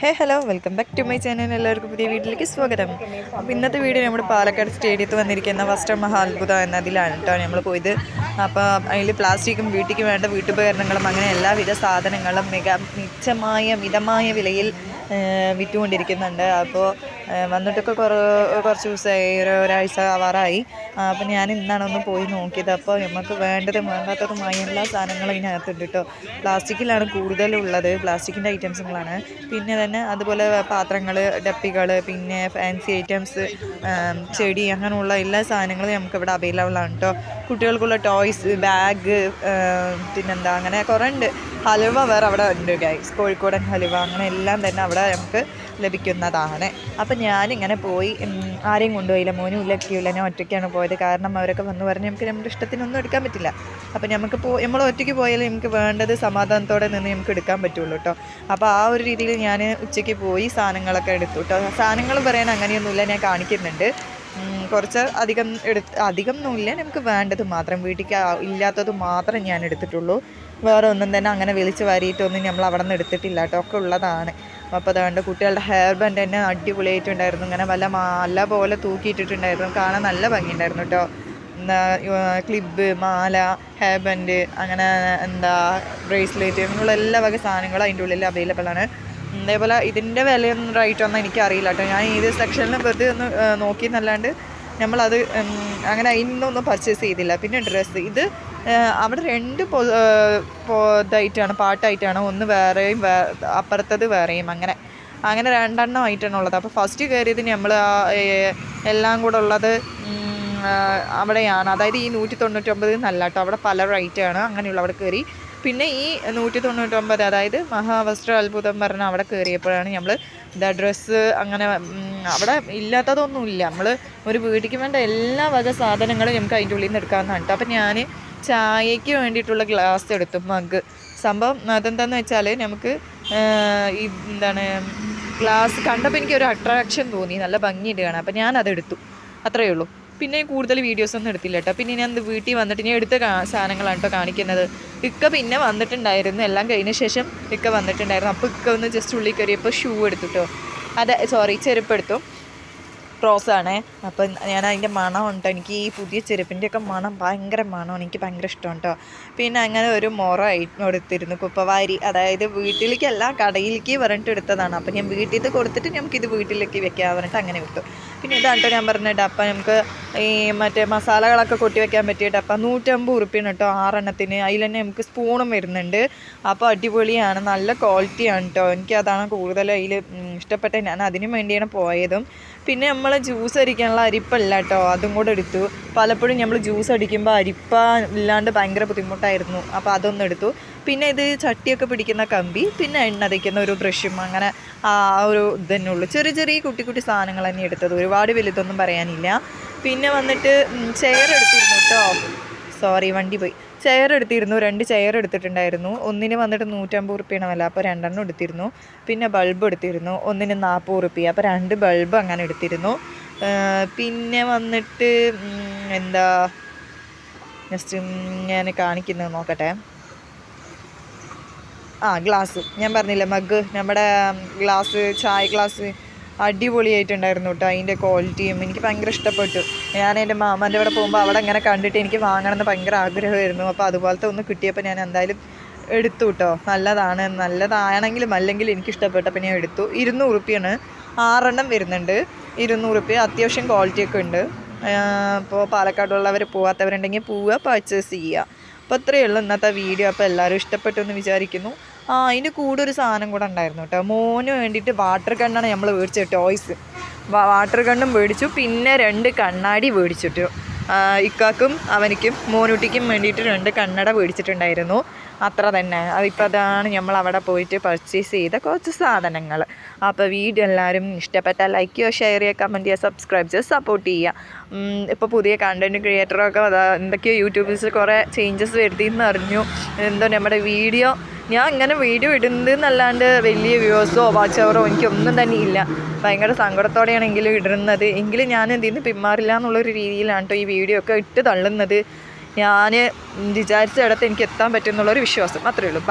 Hey hello welcome back to my channel. എല്ലാവർക്കും പുതിയ വീട്ടിലേക്ക് സ്വാഗതം. അപ്പോൾ ഇന്നത്തെ വീഡിയോ നമ്മുടെ പാലക്കാട് സ്റ്റേഡിയത്തിൽ വന്നിരിക്കുന്ന വസ്ത്ര മഹാത്ഭുത എന്നതിലാണ് കേട്ടോ നമ്മൾ പോയത്. അപ്പോൾ അതിൽ പ്ലാസ്റ്റിക്കും വീട്ടിലേക്ക് വേണ്ട വീട്ടുപകരണങ്ങളും അങ്ങനെ എല്ലാവിധ സാധനങ്ങളും മിക മിച്ചമായ മിതമായ വിലയിൽ വിറ്റുകൊണ്ടിരിക്കുന്നുണ്ട്. അപ്പോൾ വന്നിട്ടൊക്കെ കുറേ കുറച്ച് ദിവസമായി ഒരു ഒരാഴ്ച ആവാറായി. അപ്പോൾ ഞാൻ ഇന്നാണ് ഒന്ന് പോയി നോക്കിയത്. അപ്പോൾ നമുക്ക് വേണ്ടതും വേണ്ടാത്തതുമായ എല്ലാ സാധനങ്ങളും ഇതിനകത്തുണ്ട് കേട്ടോ പ്ലാസ്റ്റിക്കിലാണ് കൂടുതലുള്ളത് പ്ലാസ്റ്റിക്കിന്റെ ഐറ്റംസുകളാണ്. പിന്നെ തന്നെ അതുപോലെ പാത്രങ്ങൾ ഡപ്പികൾ പിന്നെ ഫാൻസി ഐറ്റംസ് ചെടി അങ്ങനെയുള്ള എല്ലാ സാധനങ്ങളും നമുക്ക് ഇവിടെ അവൈലബിൾ ആണ് കേട്ടോ കുട്ടികൾക്കുള്ള ടോയ്സ് ബാഗ് പിന്നെന്താ അങ്ങനെ കുറേ ഉണ്ട്. ഹലുവ വേറെ അവിടെ ഉണ്ട് ഗൈസ് കോഴിക്കോടൻ ഹലുവ അങ്ങനെ എല്ലാം തന്നെ അവിടെ നമുക്ക് ലഭിക്കുന്നതാണ്. അപ്പം ഞാനിങ്ങനെ പോയി ആരെയും കൊണ്ടുപോയില്ല. മോനും ഇല്ല ഇല്ല. ഞാൻ ഒറ്റയ്ക്കാണ് പോയത്. കാരണം അവരൊക്കെ വന്ന് പറഞ്ഞ് നമുക്ക് നമ്മുടെ ഇഷ്ടത്തിനൊന്നും എടുക്കാൻ പറ്റില്ല. അപ്പം നമുക്ക് പോ നമ്മൾ ഒറ്റയ്ക്ക് പോയാലും നമുക്ക് വേണ്ടത് സമാധാനത്തോടെ നിന്ന് നമുക്ക് എടുക്കാൻ പറ്റുള്ളൂ കേട്ടോ അപ്പോൾ ആ ഒരു രീതിയിൽ ഞാൻ ഉച്ചയ്ക്ക് പോയി സാധനങ്ങളൊക്കെ എടുത്തു കേട്ടോ സാധനങ്ങൾ പറയാൻ അങ്ങനെയൊന്നുമില്ല. ഞാൻ കാണിക്കുന്നുണ്ട്. കുറച്ച് അധികം എടുത്ത് അധികം ഒന്നുമില്ല നമുക്ക് വേണ്ടത് മാത്രം. ആ- ഇല്ലാത്തത് മാത്രം ഞാൻ എടുത്തിട്ടുള്ളൂ. വേറെ ഒന്നും തന്നെ അങ്ങനെ വിളിച്ച് വാരിയിട്ടൊന്നും നമ്മൾ അവിടെ നിന്ന് എടുത്തിട്ടില്ല കേട്ടോ ഒക്കെ ഉള്ളതാണ്. അപ്പോൾ അതുകൊണ്ട് കുട്ടികളുടെ ഹെയർ ബാൻഡ് തന്നെ അടിപൊളിയായിട്ടുണ്ടായിരുന്നു. ഇങ്ങനെ വല്ല മാല പോലെ തൂക്കിയിട്ടിട്ടുണ്ടായിരുന്നു. കാണാൻ നല്ല ഭംഗിയുണ്ടായിരുന്നു കേട്ടോ. ക്ലിബ് മാല ഹെയർ ബാൻഡ് അങ്ങനെ എന്താ ബ്രേസ്ലെറ്റ് അങ്ങനെയുള്ള എല്ലാ വക സാധനങ്ങളും അതിന്റെ ഉള്ളിൽ അവൈലബിൾ ആണ്. അതേപോലെ ഇതിന്റെ വിലയൊന്നും റേറ്റ് ഒന്നും എനിക്കറിയില്ല കേട്ടോ. ഞാൻ ഏത് സെക്ഷനിലും വെറുതെ ഒന്ന് നോക്കി എന്നല്ലാണ്ട് നമ്മളത് അങ്ങനെ അതിൽ നിന്നൊന്നും പർച്ചേസ് ചെയ്തില്ല. പിന്നെ ഡ്രസ്സ് ഇത് അവിടെ രണ്ട് ഇതായിട്ടാണ് പാട്ടായിട്ടാണ്. ഒന്ന് വേറെയും വേ അപ്പുറത്തത് വേറെയും അങ്ങനെ. അങ്ങനെ രണ്ടെണ്ണം ആയിട്ടാണ് ഉള്ളത്. അപ്പോൾ ഫസ്റ്റ് കയറിയത് നമ്മൾ എല്ലാം കൂടെ ഉള്ളത് അവിടെയാണ്. അതായത് ഈ നൂറ്റി തൊണ്ണൂറ്റൊമ്പത് നല്ല കേട്ടോ അവിടെ പല റേറ്റാണ് അങ്ങനെയുള്ള അവിടെ കയറി പിന്നെ ഈ നൂറ്റി തൊണ്ണൂറ്റൊമ്പത് അതായത് മഹാവസ്ത്ര അത്ഭുതം പറഞ്ഞ അവിടെ കയറിയപ്പോഴാണ് നമ്മൾ ദ ഡ്രസ്സ് അങ്ങനെ അവിടെ ഇല്ലാത്തതൊന്നുമില്ല. നമ്മൾ ഒരു വീട്ടിലേക്ക് വേണ്ട എല്ലാ വക സാധനങ്ങളും നമുക്ക് അതിന്റെ ഉള്ളിൽ നിന്ന് എടുക്കാമെന്നാണ് കേട്ടോ. അപ്പം ഞാൻ ചായയ്ക്ക് വേണ്ടിയിട്ടുള്ള ഗ്ലാസ് എടുത്തു മഗ്. സംഭവം അതെന്താന്ന് വെച്ചാൽ നമുക്ക് ഈ എന്താണ് ഗ്ലാസ് കണ്ടപ്പോൾ എനിക്ക് ഒരു അട്രാക്ഷൻ തോന്നി. നല്ല ഭംഗിയുണ്ട് കാണാൻ. അപ്പം ഞാനതെടുത്തു. അത്രയേ ഉള്ളൂ. പിന്നെ കൂടുതൽ വീഡിയോസ് ഒന്നും എടുത്തില്ല കേട്ടോ പിന്നെ ഞാൻ വീട്ടിൽ വന്നിട്ട് ഞാൻ എടുത്ത സാധനങ്ങളാണ് കേട്ടോ കാണിക്കുന്നത്. ഇക്ക പിന്നെ വന്നിട്ടുണ്ടായിരുന്നു. എല്ലാം കഴിഞ്ഞ ശേഷം ഇക്ക വന്നിട്ടുണ്ടായിരുന്നു. അപ്പോൾ ഇക്ക ഒന്ന് ജസ്റ്റ് ഉള്ളിൽ കയറിയപ്പോൾ ഷൂ എടുത്തു കേട്ടോ അതെ സോറി ചെരുപ്പ് എടുത്തു. റോസാണ് അപ്പം ഞാൻ അതിന്റെ മണം ഉണ്ട് എനിക്ക് ഈ പുതിയ ചെരുപ്പിന്റെയൊക്കെ മണം ഭയങ്കര മണമാണ്. എനിക്ക് ഭയങ്കര ഇഷ്ടമാണ് കേട്ടോ പിന്നെ അങ്ങനെ ഒരു മുറ എടുത്തിരുന്നു. കുപ്പവാരി. അതായത് വീട്ടിലേക്കല്ല കടയിലേക്ക് പറഞ്ഞിട്ട് എടുത്തതാണ്. അപ്പം ഞാൻ വീട്ടിൽ കൊടുത്തിട്ട് നമുക്കിത് വീട്ടിലേക്ക് വെക്കാൻ പറഞ്ഞിട്ട് അങ്ങനെ വിട്ടു. പിന്നെ ഇതാണ് കേട്ടോ ഞാൻ പറഞ്ഞിട്ട് അപ്പം നമുക്ക് ഈ മറ്റേ മസാലകളൊക്കെ കൊട്ടി വെക്കാൻ പറ്റിയിട്ട് അപ്പം നൂറ്റമ്പത് ഉറുപ്പ്യാണ് കേട്ടോ ആറെണ്ണത്തിന്. അതിൽ തന്നെ നമുക്ക് സ്പൂണും വരുന്നുണ്ട്. അപ്പോൾ അടിപൊളിയാണ്. നല്ല ക്വാളിറ്റിയാണ് കേട്ടോ. എനിക്ക് അതാണ് കൂടുതൽ അതിൽ ഇഷ്ടപ്പെട്ട ഞാൻ അതിനു വേണ്ടിയാണ് പോയതും. പിന്നെ നമ്മൾ ജ്യൂസ് അടിക്കാനുള്ള അരിപ്പല്ല കേട്ടോ. അതും കൂടെ എടുത്തു. പലപ്പോഴും നമ്മൾ ജ്യൂസ് അടിക്കുമ്പോൾ അരിപ്പ ഇല്ലാണ്ട് ഭയങ്കര ബുദ്ധിമുട്ടായിരുന്നു. അപ്പോൾ അതൊന്നും എടുത്തു. പിന്നെ ഇത് ചട്ടിയൊക്കെ പിടിക്കുന്ന കമ്പി പിന്നെ എണ്ണ തയ്ക്കുന്ന ഒരു ബ്രഷും അങ്ങനെ ആ ഒരു ഇത് തന്നെ ഉള്ളൂ. ചെറിയ ചെറിയ കുട്ടി കുട്ടി സാധനങ്ങൾ തന്നെ എടുത്തത്. ഒരുപാട് വലുതൊന്നും പറയാനില്ല. പിന്നെ വന്നിട്ട് ചെയർ എടുത്തിരുന്നു കേട്ടോ സോറി വണ്ടി പോയി. ചെയർ എടുത്തിരുന്നു രണ്ട് ചെയർ എടുത്തിട്ടുണ്ടായിരുന്നു. ഒന്നിന് വന്നിട്ട് നൂറ്റമ്പത് റുപ്യാണ് വില അപ്പോൾ രണ്ടെണ്ണം എടുത്തിരുന്നു. പിന്നെ ബൾബ് എടുത്തിരുന്നു ഒന്നിന് നാൽപ്പത് റുപ്യ അപ്പോൾ രണ്ട് ബൾബ് അങ്ങനെ എടുത്തിരുന്നു. പിന്നെ വന്നിട്ട് എന്താ ജസ്റ്റ് ഞാൻ കാണിക്കുന്നത് നോക്കട്ടെ. ആ ഗ്ലാസ് ഞാൻ പറഞ്ഞില്ല മഗ് നമ്മുടെ ഗ്ലാസ് ചായ ഗ്ലാസ് അടിപൊളിയായിട്ടുണ്ടായിരുന്നു കേട്ടോ അതിന്റെ ക്വാളിറ്റിയും. എനിക്ക് ഭയങ്കര ഇഷ്ടപ്പെട്ടു. ഞാൻ എന്റെ മാമന്റെ അവിടെ പോകുമ്പോൾ അവിടെ അങ്ങനെ കണ്ടിട്ട് എനിക്ക് വാങ്ങണമെന്ന് ഭയങ്കര ആഗ്രഹമായിരുന്നു. അപ്പോൾ അതുപോലത്തെ ഒന്ന് കിട്ടിയപ്പോൾ ഞാൻ എന്തായാലും എടുത്തു കേട്ടോ. നല്ലതാണ്. നല്ലതാണെങ്കിലും അല്ലെങ്കിൽ എനിക്ക് ഇഷ്ടപ്പെട്ടപ്പോൾ ഞാൻ എടുത്തു. ഇരുന്നൂറ് റുപ്യാണ്. ആറെണ്ണം വരുന്നുണ്ട്. ഇരുന്നൂറ് റുപ്യ. അത്യാവശ്യം ക്വാളിറ്റിയൊക്കെ ഉണ്ട്. അപ്പോൾ പാലക്കാടുള്ളവർ പോവാത്തവരുണ്ടെങ്കിൽ പോവുക പർച്ചേസ് ചെയ്യുക. അപ്പോൾ അത്രയേ ഉള്ളൂ ഇന്നത്തെ വീഡിയോ. അപ്പോൾ എല്ലാവരും ഇഷ്ടപ്പെട്ടു എന്ന് വിചാരിക്കുന്നു. ആ അതിന്റെ കൂടെ ഒരു സാധനം കൂടെ ഉണ്ടായിരുന്നു കേട്ടോ. മോന് വേണ്ടിയിട്ട് വാട്ടർ കണ്ണാണ് നമ്മൾ മേടിച്ചത് ടോയ്സ് വാട്ടർ കണ്ണും മേടിച്ചു. പിന്നെ രണ്ട് കണ്ണാടി മേടിച്ചിട്ടു. ഇക്കാക്കും അവനിക്കും മോനുട്ടിക്കും വേണ്ടിയിട്ട് രണ്ട് കണ്ണട മേടിച്ചിട്ടുണ്ടായിരുന്നു. അത്ര തന്നെ. അതിപ്പോൾ അതാണ് നമ്മൾ അവിടെ പോയിട്ട് പർച്ചേസ് ചെയ്ത കുറച്ച് സാധനങ്ങൾ അപ്പോൾ വീഡിയോ എല്ലാവരും ഇഷ്ടപ്പെട്ടാൽ ലൈക്ക് ചെയ്യുക ഷെയർ ചെയ്യുക കമന്റ് ചെയ്യുക സബ്സ്ക്രൈബ് ചെയ്യുക സപ്പോർട്ട് ചെയ്യുക. ഇപ്പോൾ പുതിയ കണ്ടന്റ് ക്രിയേറ്ററൊക്കെ എന്തൊക്കെയോ യൂട്യൂബിൽ കുറേ ചേഞ്ചസ് വരുത്തിയെന്ന് അറിഞ്ഞു. എന്തോ നമ്മുടെ വീഡിയോ ഞാൻ ഇങ്ങനെ വീഡിയോ ഇടുന്നത് എന്നല്ലാണ്ട് വലിയ വ്യൂസോ വാച്ച് അവറോ എനിക്കൊന്നും തന്നെ ഇല്ല. ഭയങ്കര സങ്കടത്തോടെയാണെങ്കിലും ഇടുന്നത്. എങ്കിലും ഞാൻ ചെയ്യുന്നു? പിന്മാറില്ല എന്നുള്ളൊരു രീതിയിലാണ് കേട്ടോ ഈ വീഡിയോ ഒക്കെ ഇട്ട് തള്ളുന്നത്. ഞാൻ വിചാരിച്ച ഇടത്ത് എനിക്ക് എത്താൻ പറ്റും എന്നുള്ളൊരു വിശ്വാസം. അത്രയേ ഉള്ളൂ.